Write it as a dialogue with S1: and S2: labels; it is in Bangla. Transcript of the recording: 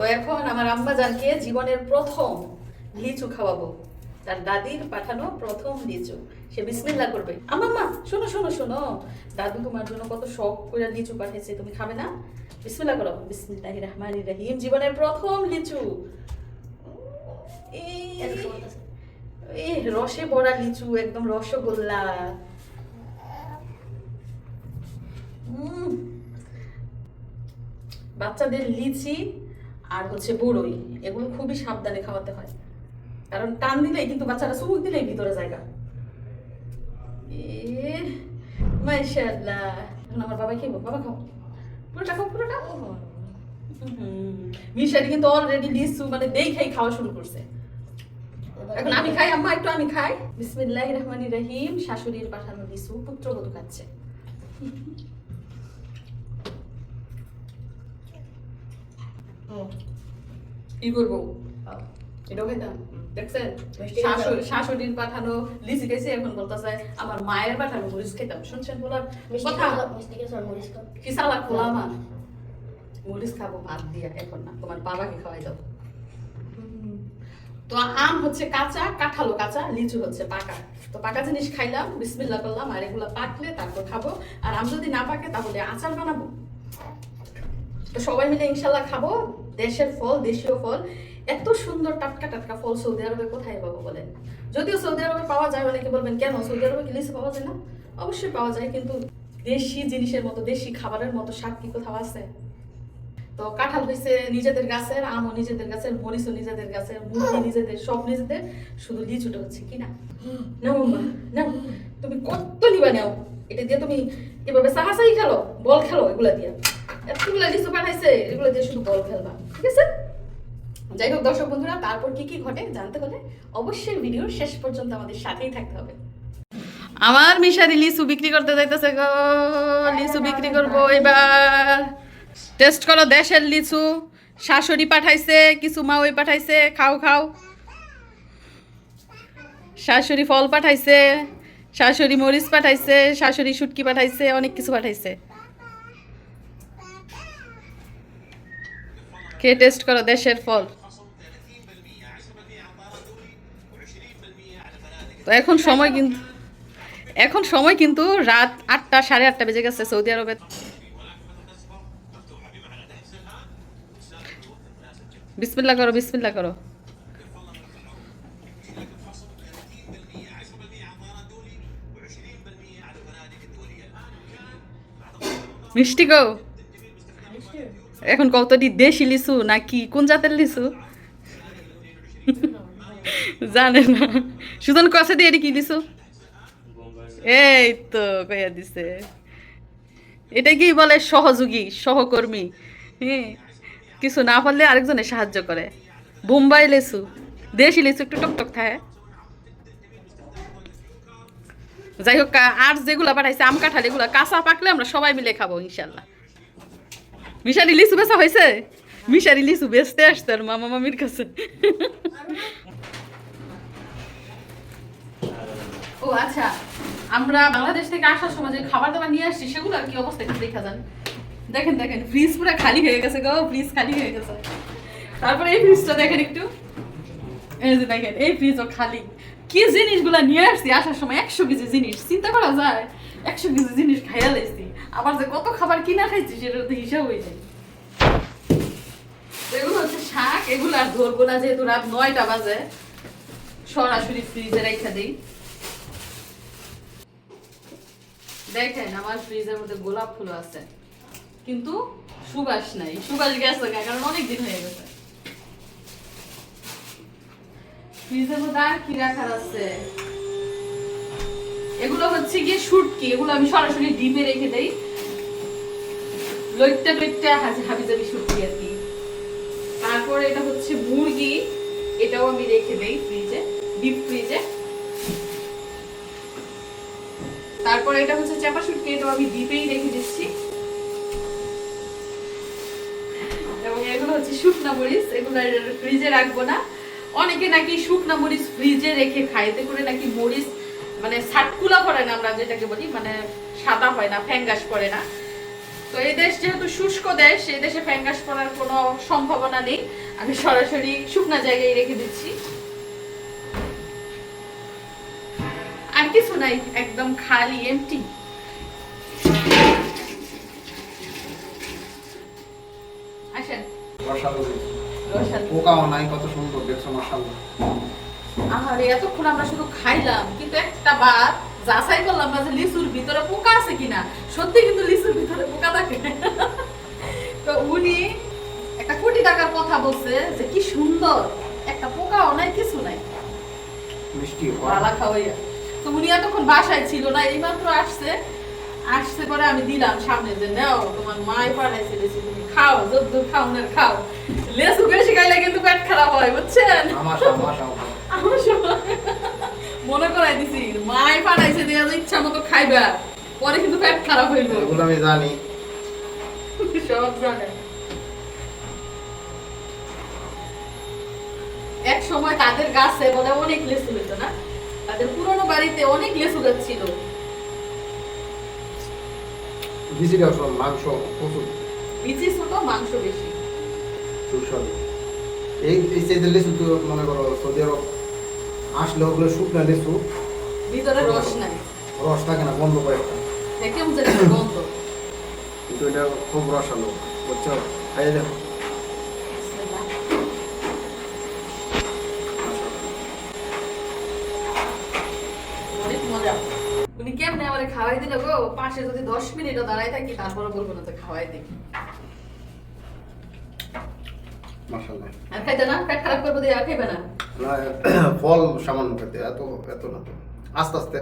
S1: তো এখন আমার আম্মা আম্মাজানকে জীবনের প্রথম লিচু খাওয়াবো। তার দাদির পাঠানো প্রথম লিচু। সে বিসমিল্লা করবে। আম্মা শোনো শোনো শোনো। দাদু তোমার জন্য কত শখ করে লিচু পাঠিয়েছে, তুমি খাবে না? বিসমিল্লা করো। বিসমিল্লাহ রহমান রহিম, জীবনের প্রথম লিচু। এই- রসে ভরা লিচু, একদম রসগোল্লা। বাচ্চাদের লিচি আর হচ্ছে বড়ই, এগুলো খুবই সাবধানে খাওয়াতে হয়। কারণ টান দিলেই কিন্তু বাচ্চারা চুমুক দিলেই ভিতরে জায়গা। এ, মাশাআল্লাহ। এখন আমার বাবা খেয়ে বাবা খাও। পুরোটা খাও, পুরোটা। মিশারি কিন্তু অলরেডি লিচু মানে দেখেই খাওয়া শুরু করছে। এখন আমি খাই, আম্মা, একটু আমি খাই। বিসমিল্লাহ রহমানি রহিম, শাশুড়ির পাঠানো লিচু পুত্রবধূ খাচ্ছে। কি করব? এটাও খাইতাম দেখছেন? শাশুড়ি শাশুড়ির পাঠানো লিচি খাইছে এখন বলতেছে আমার মায়ের পাঠানো মরিচ খেতাম। শুনছেন বলার কথা। কি খোলা মরিচ খাব ভাত দিয়া এখন না। তোমার বাবাকে খাওয়াই দাও। তো আম হচ্ছে কাঁচা কাঁঠালো কাঁচা লিচু হচ্ছে পাকা। তো পাকা জিনিস খাইলাম বিসমিল্লা করলাম আর এগুলো পাকলে তারপর খাব। আর আম যদি না পাকে তাহলে আচার বানাবো। তো সবাই মিলে ইনশাল্লাহ খাব। দেশের ফল, দেশীয় ফল। এত সুন্দর টাটকা টাটকা ফল সৌদি আরবে কোথায় পাবো বলেন? যদিও সৌদি আরবে পাওয়া যায়, অনেকে বলবেন, কেন? সৌদি আরবে কি লিচু পাওয়া যায় না? অবশ্যই পাওয়া যায়, কিন্তু দেশি জিনিসের মতো, দেশি খাবারের মতো স্বাদ কি কোথাও আছে? তো কাঁঠাল হয়েছে নিজেদের গাছের, আমও নিজেদের গাছের, মরিচও নিজেদের গাছের, মুরগি নিজেদের, সব নিজেদের। শুধু লিচুটা হচ্ছে কি না তুমি কত নিবা নাও? এটা দিয়ে তুমি এভাবে সাহাসাই খেলো, বল খেলো এগুলা দিয়ে। এতগুলা লিচু পাঠাইছে এগুলো দিয়ে শুধু বল ঠিক আছে? যাই হোক, দর্শক বন্ধুরা, তারপর কি কি ঘটে জানতে হলে অবশ্যই ভিডিওর শেষ পর্যন্ত আমাদের সাথেই থাকতে হবে। আমার মিশারি লিচু বিক্রি করতে যাইতেছে গো লিচু বিক্রি করব এবার। টেস্ট করো দেশের লিচু শাশুড়ি পাঠাইছে, কিছু মা ওই পাঠাইছে, খাও খাও। শাশুড়ি ফল পাঠাইছে, শাশুড়ি মরিচ পাঠাইছে, শাশুড়ি শুটকি পাঠাইছে, অনেক কিছু পাঠাইছে। কে টেস্ট করো, দেশের ফল? তো এখন সময় কিন্তু এখন সময় কিন্তু রাত আটটা, সাড়ে আটটা বেজে গেছে সৌদি আরবে বিসমিল্লা করো বিসমিল্লা করো। মিষ্টি গো? এখন কতটি দেশি লিচু নাকি কোন জাতের লিচু? জানে না। সুজন কাছে দিয়ে কি লিচু? এই তো কইয়া দিছে। এটা কি বলে সহযোগী, সহকর্মী? হ্যাঁ কিছু না পারলে আরেকজনে সাহায্য করে। বোম্বাই লেসু দেশি লিচু একটু টকটক থাকে। যাই হোক কা- আর যেগুলা পাঠাইছে, আম কাঁঠাল, এগুলা কাঁচা পাকলে আমরা সবাই মিলে খাব, ইনশাল্লাহ। মিশারি লিচু বেচা হয়েছে মিশারি লিচু বেচতে আসতে আর মামা মামির কাছে। ও আচ্ছা। আমরা বাংলাদেশ থেকে আসার সময় যে খাবার দাবার নিয়ে আসছি, সেগুলো আর কি অবস্থা একটু দেখা যান দেখেন দেখেন ফ্রিজ পুরো খালি হয়ে গেছে গো ফ্রিজ খালি হয়ে গেছে। তারপরে এই ফ্রিজটা দেখেন একটু। এই যে দেখেন, এই ফ্রিজও খালি। কি জিনিসগুলো নিয়ে আসছি আসার সময়? একশো কেজি জিনিস, চিন্তা করা যায়। একশো কেজি জিনিস খাইয়া লাইছি আবার যে কত খাবার কিনা খাইছি সেটার তো হিসাব হয়ে যায় এগুলো হচ্ছে শাক, এগুলো আর ধরবো না, যেহেতু রাত নয়টা বাজে। সরাসরি ফ্রিজে রেখে দিই। দেখেন, আমার ফ্রিজের মধ্যে গোলাপ ফুল আছে। কিন্তু সুবাস নাই। সুবাস গেছে কারণ অনেক দিন হয়ে গেছে। ফ্রিজের মধ্যে আর কি রাখার আছে? এগুলো হচ্ছে গিয়ে শুটকি, এগুলো আমি সরাসরি ডিপে রেখে দেই। লইটটা লইটটা হাজি হাবিজাবি শুটকি আর কি। তারপরে এটা হচ্ছে মুরগি, এটাও আমি রেখে দেই ফ্রিজে ডিপ ফ্রিজে তারপরে এটা হচ্ছে চাপা শুটকি, এটাও আমি ডিপেই রেখে দিচ্ছি। এবং এগুলো হচ্ছে শুকনা মরিচ, এগুলো ফ্রিজে রাখব না। অনেকে নাকি শুকনা মরিচ ফ্রিজে রেখে খায়, এতে করে নাকি মরিচ মানে সাটকুলা পড়ে না আমরা যেটাকে বলি মানে সাদা হয় না ফ্যাঙ্গাস পড়ে না। তো এই দেশ যেহেতু শুষ্ক দেশ এই দেশে ফ্যাঙ্গাস পড়ার কোনো সম্ভাবনা নেই। আমি সরাসরি শুকনা জায়গায় রেখে দিচ্ছি। আর কিছু নাই একদম খালি এমটি আসেন।
S2: রসালো পোকাও নাই কত সুন্দর দেখছ মাসাল্লাহ
S1: আহারে এতক্ষণ আমরা শুধু খাইলাম কিন্তু একটা বার যাচাই করলাম না যে লিচুর ভিতরে পোকা আছে কিনা। সত্যি কিন্তু লিচুর ভিতরে পোকা থাকে। তো উনি একটা কোটি টাকার কথা বলছে যে কি সুন্দর একটা পোকাও নাই কিছু নাই।
S2: মিষ্টি
S1: পালা খাওয়াইয়া। তো উনি এতক্ষণ বাসায় ছিল না এইমাত্র আসছে। আসছে পরে আমি দিলাম সামনে যে নাও তোমার মায় পাঠাইছে লেচু তুমি খাও যদ্দূর খাও না খাও। লেচু বেশি খাইলে কিন্তু পেট খারাপ হয় বুঝছেন?
S2: আমাশা
S1: আমার সময় মনে করাই দিছি পাঠাইছে দিয়ে ইচ্ছা মতো খাইবা। পরে কিন্তু পেট খারাপ হইল
S2: এগুলো আমি জানি।
S1: সব জানে। এক সময় তাদের গাছে বলে অনেক লেসু না? তাদের পুরনো বাড়িতে অনেক লেসু গাছ ছিল
S2: সব মাংস প্রচুর
S1: বিচি ছোট মাংস বেশি।
S2: সুস্বাদু। এই এই সাইজের লিচু তো মনে করো সৌদি আরব আসলে ওগুলো শুকনা লিচু
S1: ভিতরে রস নাই।
S2: রস থাকে না বন্ধ করে একটা
S1: কেমন জানি একটা গন্ধ।
S2: কিন্তু এটা খুব রসালো বুঝছ? খাইয়ে দেখো।
S1: উনি কেমনে আমারে খাওয়াই দিল গো? পাশে যদি দশ মিনিটও দাঁড়াই থাকি তারপরে বলব না তো খাওয়াই আর খাইতে না? পেট খারাপ করব দিয়ে আর খাইবে না?
S2: না ফল সামান্য খেতে এত এত না আস্তে আস্তে